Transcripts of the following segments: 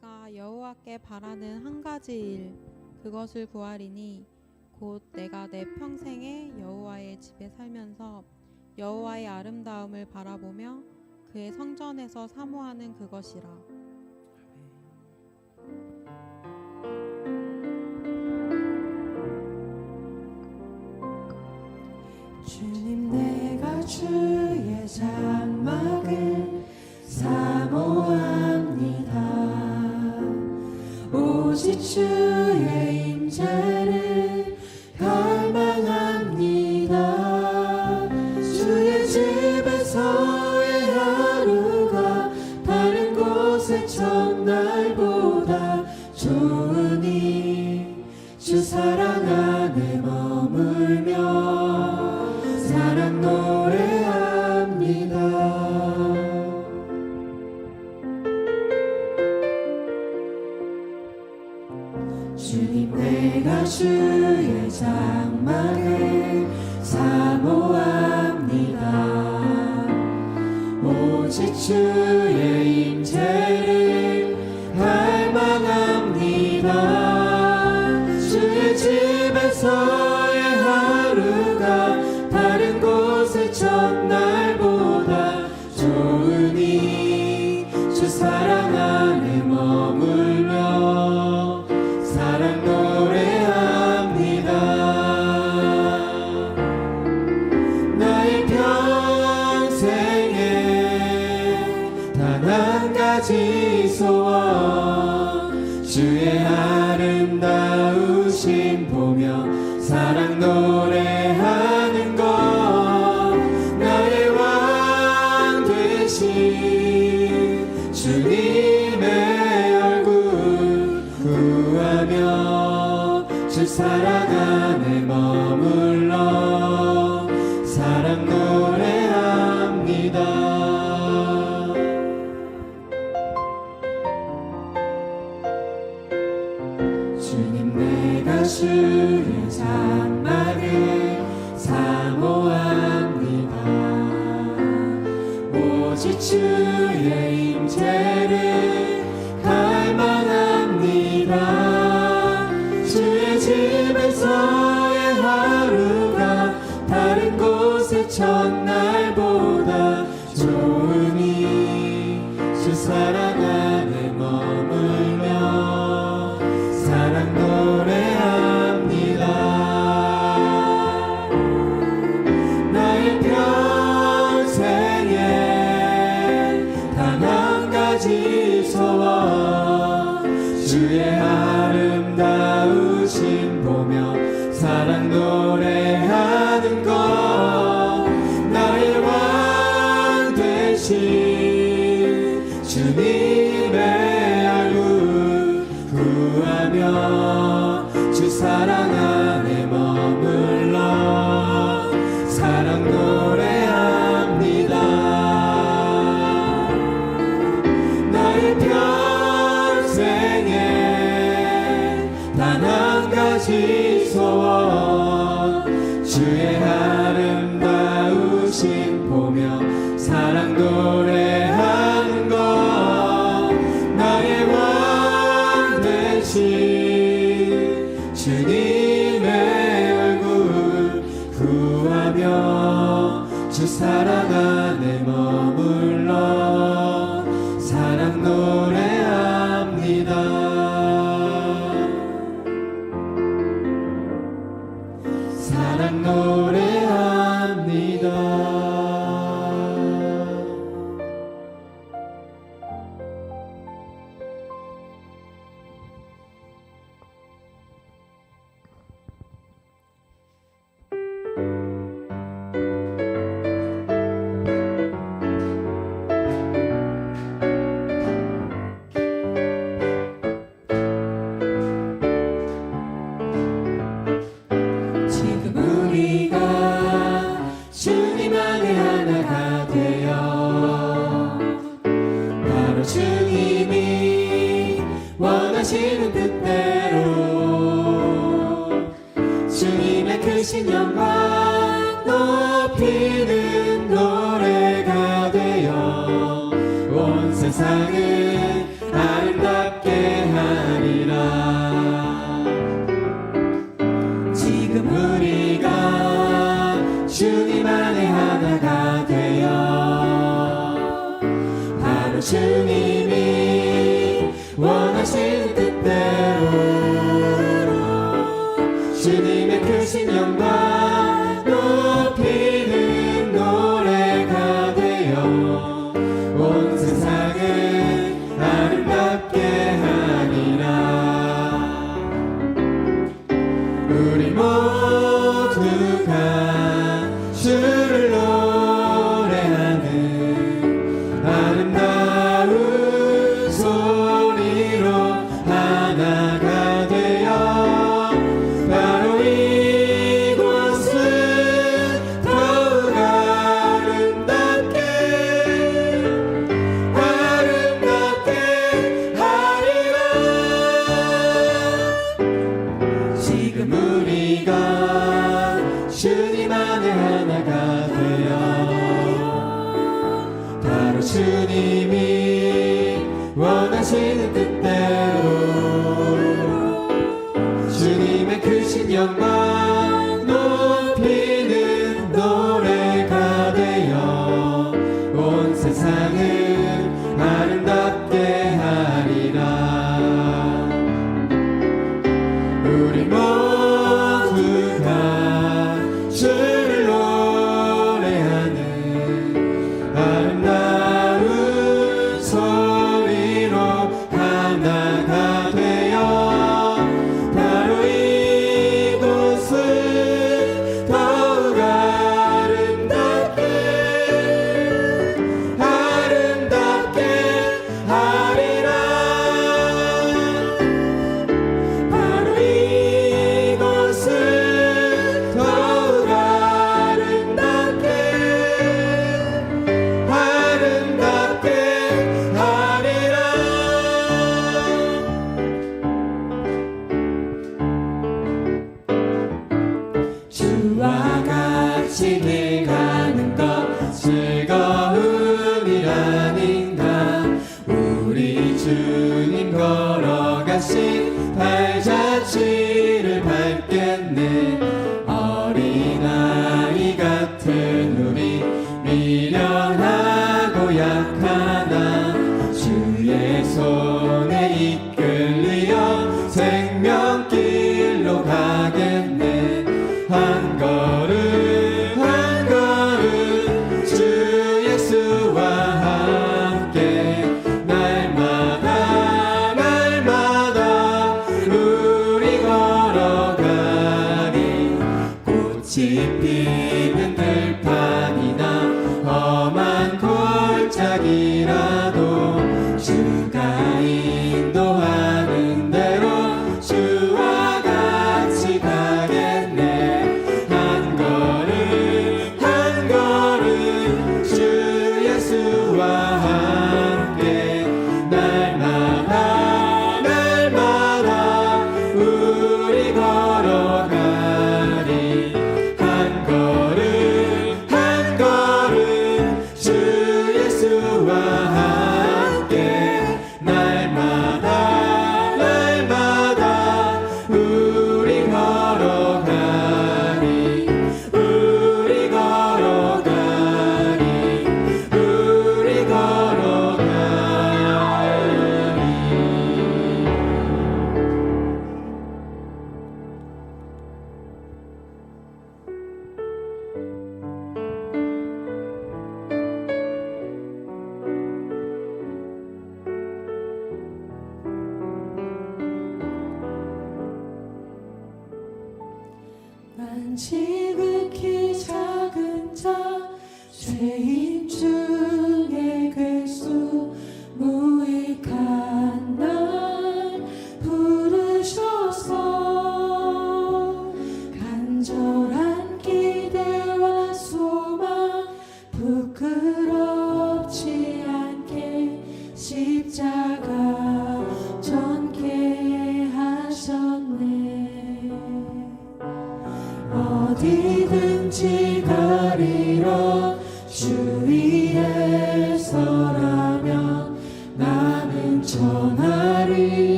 내가 여호와께 바라는 한 가지 일 그것을 구하리니 곧 내가 내 평생에 여호와의 집에 살면서 여호와의 아름다움을 바라보며 그의 성전에서 사모하는 그것이라. 오직 주의 임재를 나를 사 지소와 주의 아름다우신 보며 살아 Jesus. Amen. 같이 살아가 우리 모두가 주님만의 하나가 되어. 바로 주님이 원하시는 뜻대로 주님의 크신 영광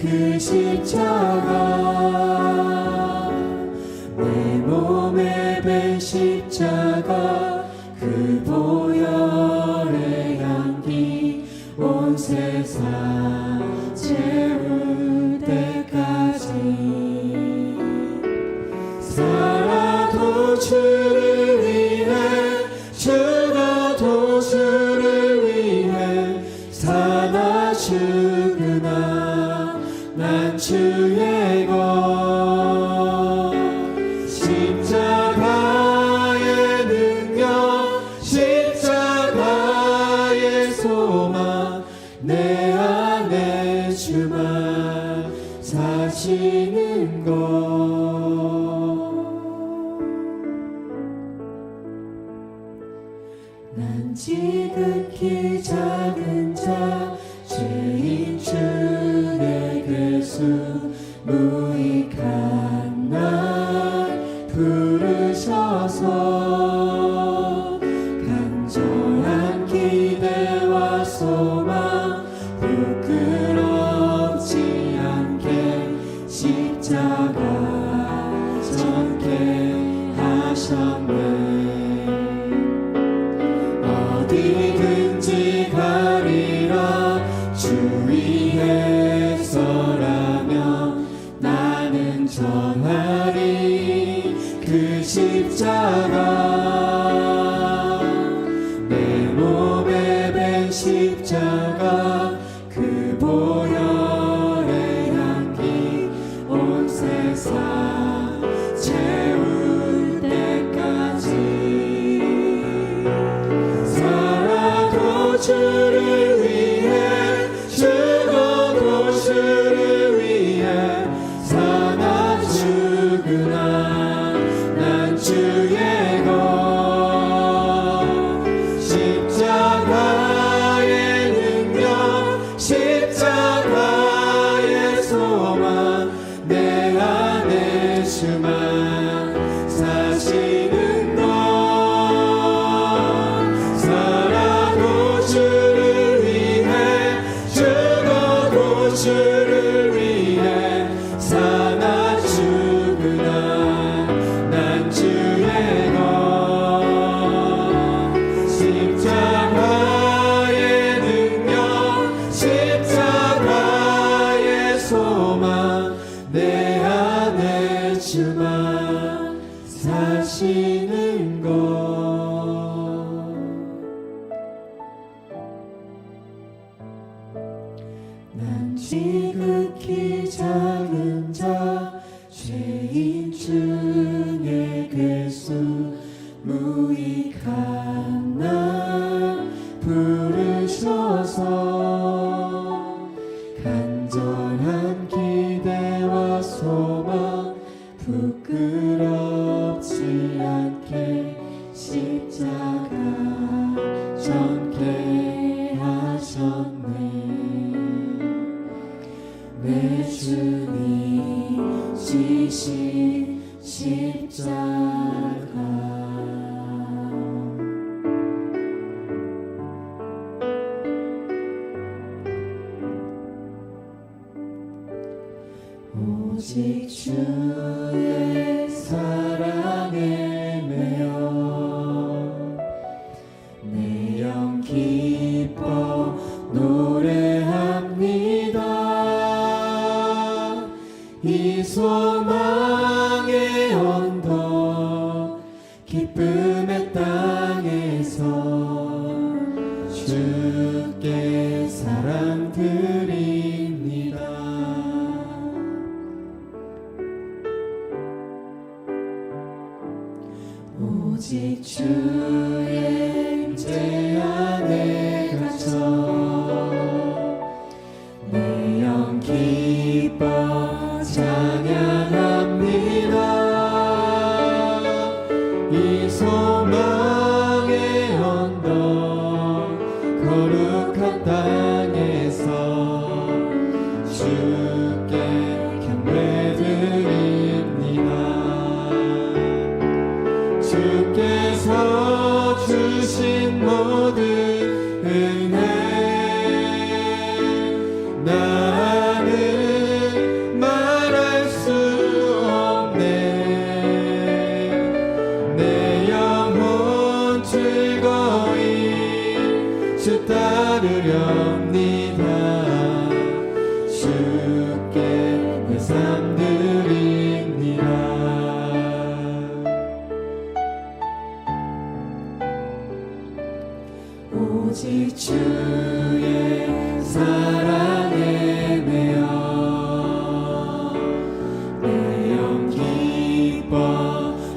그 십자가 내 몸에 뱀 십자가 Oh. 십자가. 주만 사실 내 주님 지신 십자 He. Bye.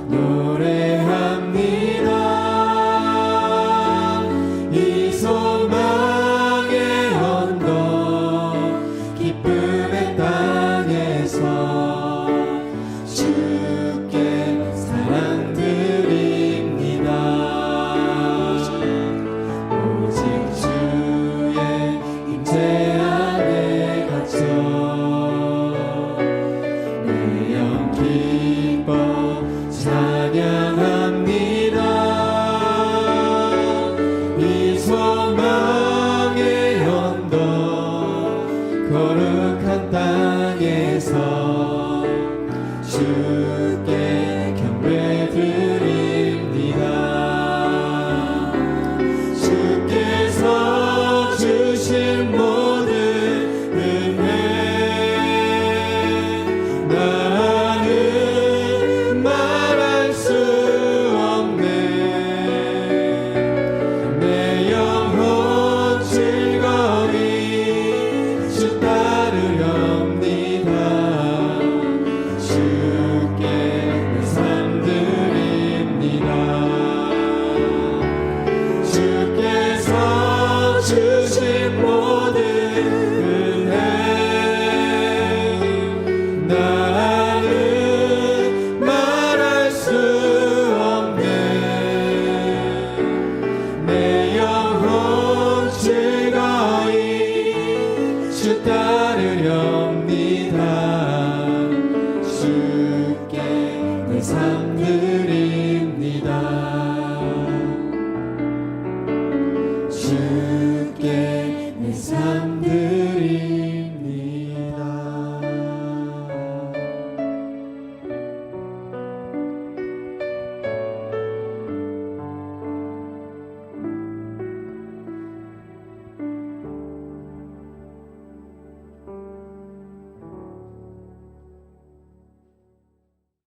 노래